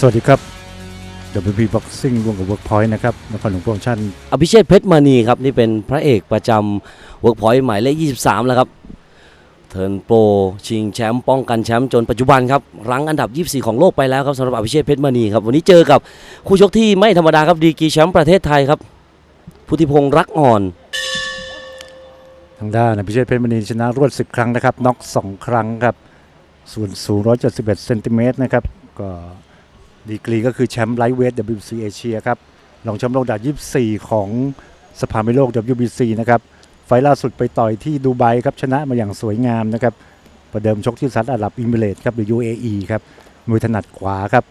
สวัสดีครับ WP Boxing ร่วมกับ Workpoint นะครับนครหลวงโปรโมชั่นอภิเชษฐ์เพชรมณีครับ นี่เป็นพระเอกประจำเวิร์กพอยต์หมายเลข 23 แล้วครับ เทิร์นโปรชิงแชมป์ป้องกันแชมป์จนปัจจุบันครับ รั้งอันดับ 24 ของโลกไปแล้วครับสำหรับอภิเชษฐ์เพชรมณีครับ วันนี้เจอกับคู่ชกที่ไม่ธรรมดาครับดีกรีแชมป์ประเทศไทยครับ พุทธิพงศ์รักอ่อน ทางด้านอภิเชษฐ์เพชรมณีชนะรวด 10 ครั้งนะครับน็อก2ครั้งครับส่วนสูง171เซนติเมตรนะครับก็ ดีกรีก็คือแชมป์ไลท์เวท WBC เอเชียครับรองแชมป์โลกดับ24 ของสภาไม่โลก WBC นะครับ ไฟล์ล่าสุดไปต่อยที่ดูไบครับ ชนะมาอย่างสวยงามนะครับ ประเดิมชกที่สหรัฐอาหรับอิมิเรตครับหรือ UAE ครับมวยถนัดขวาครับ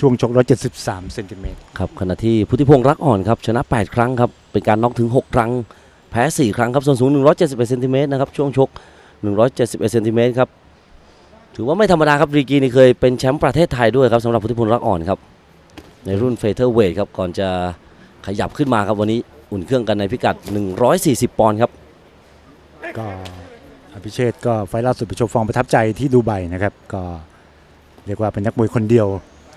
ช่วงชก 173เซนติเมตรครับขณะที่พุทธิพงศ์รักอ่อนครับชนะ 8 ครั้งครับ เป็นการน็อกถึง 6 ครั้ง แพ้ 4 ครั้งครับ ส่วนสูง 171เซนติเมตรนะครับ ช่วงชก 171เซนติเมตรครับ ถือว่าไม่ธรรมดาครับรีกีนี่เคยเป็นแชมป์ประเทศไทยด้วยครับสำหรับพุทธิพงศ์รักอ่อนครับ ในรุ่นเฟเธอร์เวทครับก่อนจะขยับขึ้นมาครับวันนี้อุ่นเครื่องกันในพิกัด 140 ปอนด์ครับ ก็อภิเชษฐ์ก็ไฟล์ล่าสุดไปโชว์ฟอร์มประทับใจที่ดูไบนะครับ ก็เรียกว่าเป็นนักมวยคนเดียว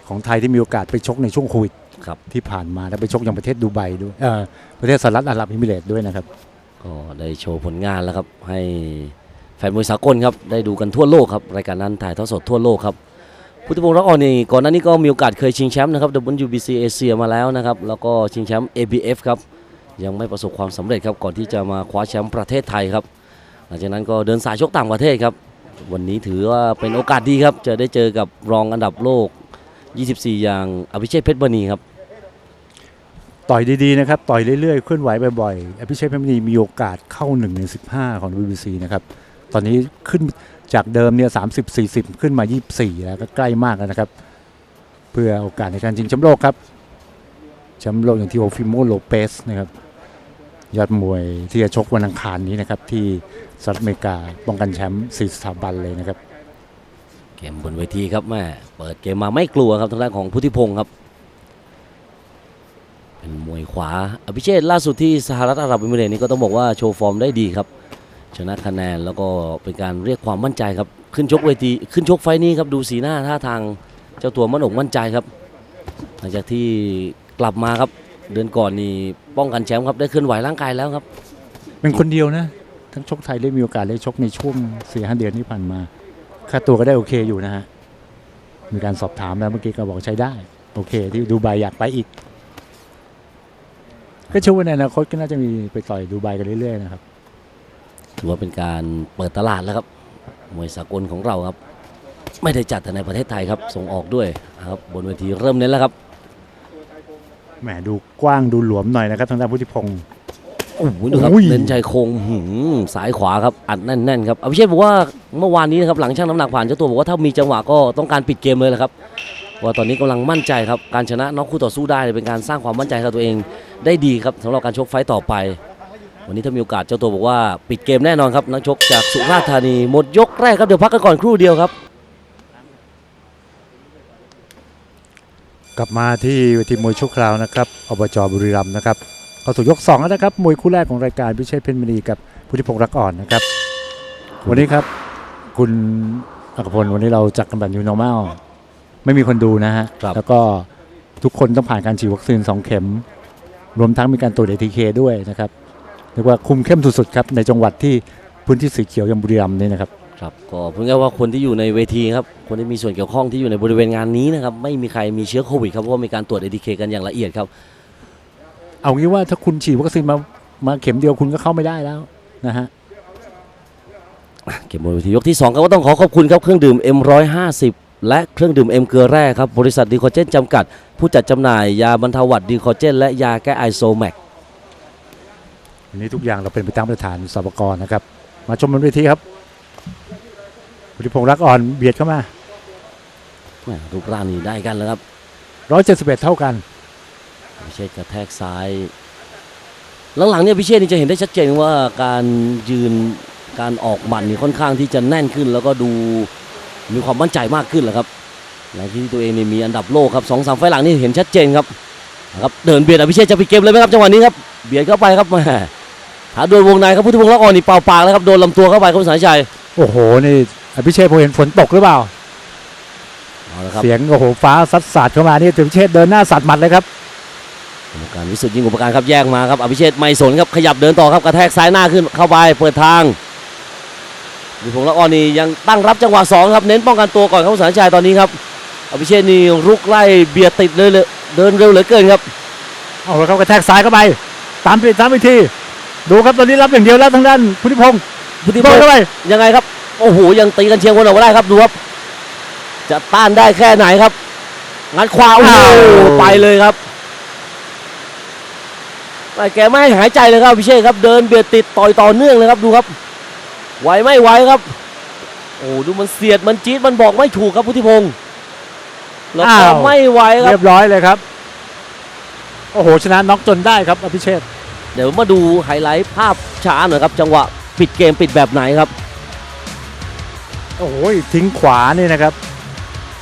ของไทยที่มีโอกาสไปชกในช่วงโควิดครับที่ผ่านมาแล้วไปชกยังประเทศดูไบด้วยเอ่อประเทศสหรัฐอาหรับอิมิเรตส์ด้วยนะครับ ก็ได้โชว์ผลงานแล้วครับให้ แฟนมวยสากลครับได้ดูกันทั่วโลกครับรายการนั้นถ่ายทอดสดทั่วโลกครับพุทธพงศ์รักอ่อนนี่ก่อนหน้านี้ก็มีโอกาสเคยชิงแชมป์นะครับ WBC เอเชียมาแล้วนะครับแล้วก็ชิงแชมป์ ABF ครับยังไม่ประสบความสำเร็จครับก่อนที่จะมาคว้าแชมป์ประเทศไทยครับหลังจากนั้นก็เดินสายชกต่างประเทศครับวันนี้ถือว่าเป็นโอกาสดีครับจะได้เจอกับรองอันดับโลก 24 อย่างอภิเชษเพชรบณีครับต่อยดีๆนะครับต่อยเรื่อยๆเคลื่อนไหวบ่อยๆอภิเชษเพชรมณีมีโอกาสเข้า1ใน15 ของ WBC นะครับ ตอนนี้ขึ้นจากเดิมเนี่ย30 40ขึ้นมา24แล้วก็ใกล้มากแล้วนะครับ เพื่อโอกาสในการชิงแชมป์โลกครับแชมป์โลกอย่างที่โอฟิโมโลเปสนะครับยอดมวยที่จะชกวันอังคารนี้นะครับ ที่สหรัฐอเมริกาป้องกันแชมป์4สถาบันเลยนะครับ เกมบนเวทีครับแม่เปิดเกมมาไม่กลัวครับทางด้านของพุทธิพงศ์ครับ เป็นมวยขวาอภิเชษล่าสุดที่สหรัฐอาหรับเอมิเรตนี่ก็ต้องบอกว่าโชว์ฟอร์มได้ดีครับ ชนะคะแนนแล้วก็เป็นการเรียกความมั่นใจครับ ขึ้นชกเวทีขึ้นชกไฟนี้ครับดูสีหน้าท่าทางเจ้าตัวมั่นอกมั่นใจครับ หลังจากที่กลับมาครับ เดือนก่อนนี่ป้องกันแชมป์ครับได้เคลื่อนไหวร่างกายแล้วครับ เป็นคนเดียวนะ ทั้งชกไทยได้มีโอกาสได้ชกในช่วงสี่ห้าเดือนที่ผ่านมาค่าตัวก็ได้โอเคอยู่นะฮะมีการสอบถามแล้วเมื่อกี้ก็บอกใช้ได้ โอเค ที่ดูไบอยากไปอีก ก็เชื่อว่าในอนาคตก็น่าจะมีไปต่อยดูไบกันเรื่อยๆนะครับ ถือว่าเป็นการเปิดตลาดแล้วครับมวยสากลของเราครับ ไม่ได้จัดแต่ในประเทศไทยครับ ส่งออกด้วยนะครับบนเวทีเริ่มเน้นแล้วครับแหมดูกว้างดูหลวมหน่อยนะครับทางด้านพุทธิพงศ์โอ้โหดูครับอุ้ยเน้นชายโครงหืมสายขวาครับอัดแน่นๆครับอภิเชษบอกว่าเมื่อวานนี้นะครับหลังช่างน้ำหนักผ่านเจ้าตัวบอกว่าถ้ามีจังหวะก็ต้องการปิดเกมเลยแหละครับว่าตอนนี้กำลังมั่นใจครับการชนะน็อกคู่ต่อสู้ได้เป็นการสร้างความมั่นใจให้กับตัวเองได้ดีครับสำหรับการชกไฟต์ต่อไป วันนี้ถ้ามีโอกาสเจ้าตัวบอกว่าปิดเกมแน่นอนครับนักชกจากสุราษฎร์ธานีหมดยกแรกครับเดี๋ยวพักกันก่อนครู่เดียวครับ กลับมาที่เวทีมวยชั่วคราวนะครับอบจบุรีรัมย์นะครับเข้าสู่ยกสองแล้วนะครับมวยคู่แรกของรายการพิเชษเพชรมณีกับพุทธิพงศ์รักอ่อนนะครับ วันนี้ครับคุณอักพลวันนี้เราจัดกันแบบ new normal ไม่มีคนดูนะฮะครับ แล้วก็ทุกคนต้องผ่านการฉีดวัคซีน2เข็ม รวมทั้งมีการตรวจเอทีเคด้วยนะครับ เรียกว่าคุมเข้มสุดๆครับในจังหวัดที่พื้นที่สีเขียวย่างบุรีรัมย์นี่นะครับครับก็พูดง่ายว่าคนที่อยู่ในเวทีครับคนที่มีส่วนเกี่ยวข้องที่อยู่ในบริเวณงานนี้นะครับไม่มีใครมีเชื้อโควิดครับเพราะว่ามีการตรวจเอทีเคกันอย่างละเอียดครับ เอางี้ว่าถ้าคุณฉีดวัคซีนมามาเข็มเดียวคุณก็เข้าไม่ได้แล้วนะฮะเกมบนเวทียกที่2ครับก็ต้องขอขอบคุณครับเครื่องดื่ม M150 และเครื่องดื่ม M เกลือแร่ครับบริษัทดีคอเจนจำกัด ผู้จัดจำหน่ายยาบรรเทาหวัดดีคอเจนและยาแก้ไอโซแมก วันนี้ทุกอย่างเราเป็นไปตามมาตรฐานสบกนะครับ มาชมบนเวทีครับพุทธิพงศ์รักอ่อนเบียดเข้ามาแหม่รูปร่างนี้ได้กันแล้วครับ171เท่ากันพิเชษกระแทกซ้าย หลังๆเนี่ยพิเชษนี่จะเห็นได้ชัดเจนว่าการยืนการออกหมัดนี่ค่อนข้างที่จะแน่นขึ้น แล้วก็ดูมีความมั่นใจมากขึ้นแหละครับในที่ตัวเองนี่มีอันดับโลกครับสองสามไฟล์หลังนี่เห็นชัดเจนครับนะครับเดินเบียดอภิเชษจะปิดเกมเลยไหมครับจังหวะนี้ครับเบียดเข้าไปครับแหม่ หาโดนวงในครับพุทธิพงศ์ละอ่อนนี่เป่าปากแล้วครับโดนลำตัวเข้าไปครับคุณสายชัยโอ้โหนี่อภิเชษพอเห็นฝนตกหรือเปล่าดเอาละครับเสียงโอ้โหฟ้าซัดสาดเข้ามานี่ถึงเชษฐ์เดินหน้าสัดหมัดเลยครับกรรมการวิสุทธิ์ยิงอุปการครับแยกมาครับอภิเชษไม่สนครับขยับเดินต่อครับกระแทกซ้ายหน้าขึ้นเข้าไปเปิดทางดิพงษ์ละอ่อนนี่ยังตั้งรับจังหวะสองครับเน้นป้องกันตัวก่อนครับสารชัยตอนนี้ครับอภิเชษนี่รุกไล่เบียดติดเลยเลยเดินเร็วเหลือเกินครับเอาละครับกระแทกซ้ายเข้าไปตามไปตามไปที ดูครับตอนนี้รับอย่างเดียวแล้วทางด้านพุทธิพงศ์พุทธิพโดงนศ์เข้าไปยังไงครับ โอ้โหยังตีกันเชียงคนออกมาได้ครับดูครับจะต้านได้แค่ไหนครับงัดขวาโอ้โหไปเลยครับแต่แกไม่ให้หายใจเลยครับอภิเชษครับ เดินเบียดติดต่อยต่อเนื่องเลยครับดูครับไหวไม่ไหวครับ โอ้โหดูมันเสียดมันจี๊ดมันบอกไม่ถูกครับพุทธิพงศ์แล้วก็ไม่ไหวครัเรีบยบร้อยเลยครับ โอ้โหชนะน็อกจนได้ครับอภิเชษฐ์ เดี๋ยวมาดูไฮไลท์ภาพช้าหน่อยครับ จังหวะปิดเกมปิดแบบไหนครับ โอ้โหทิ้งขวานี่นะครับ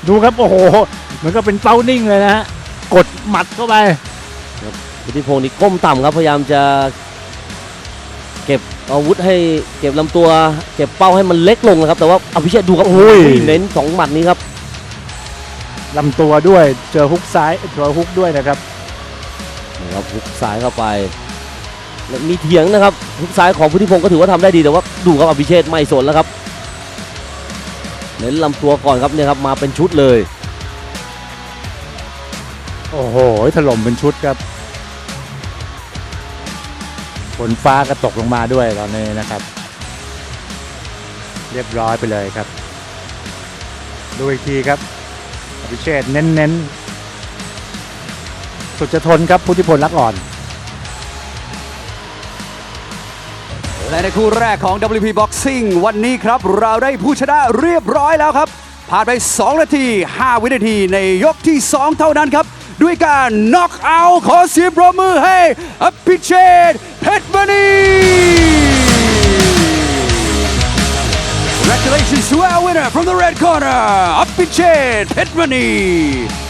ดูครับโอ้โหเหมือนกับเป็นเป้านิ่งเลยนะฮะกดหมัดเข้าไปพุทธิพงศ์นี่ก้มต่ำครับพยายามจะเก็บอาวุธให้เก็บลำตัว เก็บเป้าให้มันเล็กลงนะครับ แต่ว่าอภิเชษดูครับโอ้ยเน้นสองหมัดนี้ครับลำตัวด้วยเจอฮุกซ้ายเจอฮุกด้วยนะครับนะครับฮุกซ้ายเข้าไป แล้วมีเถียงนะครับฮุกซ้ายของพุทธิพงศ์ก็ถือว่าทำได้ดีแต่ว่าดูครับอภิเชษไม่สนแล้วครับเน้นลำตัวก่อนครับเนี่ยครับมาเป็นชุดเลย โอ้โหถล่มเป็นชุดครับฝนฟ้าก็ตกลงมาด้วยตอนนี้นะครับ เรียบร้อยไปเลยครับ ดูอีกทีครับอภิเชษเน้นๆสุดจะทนครับพุทธิพลรักอ่อน และในคู่แรกของ WP Boxing วันนี้ครับ เราได้ผู้ชนะเรียบร้อยแล้วครับ ผ่านไป 2 นาที 5 วินาทีในยกที่ 2 เท่านั้นครับ ด้วยการน็อกเอาท์ขอเสียงปรบมือให้อภิเชษเพชรมณี Congratulations to our winner from the red corner, Apichit Petmani.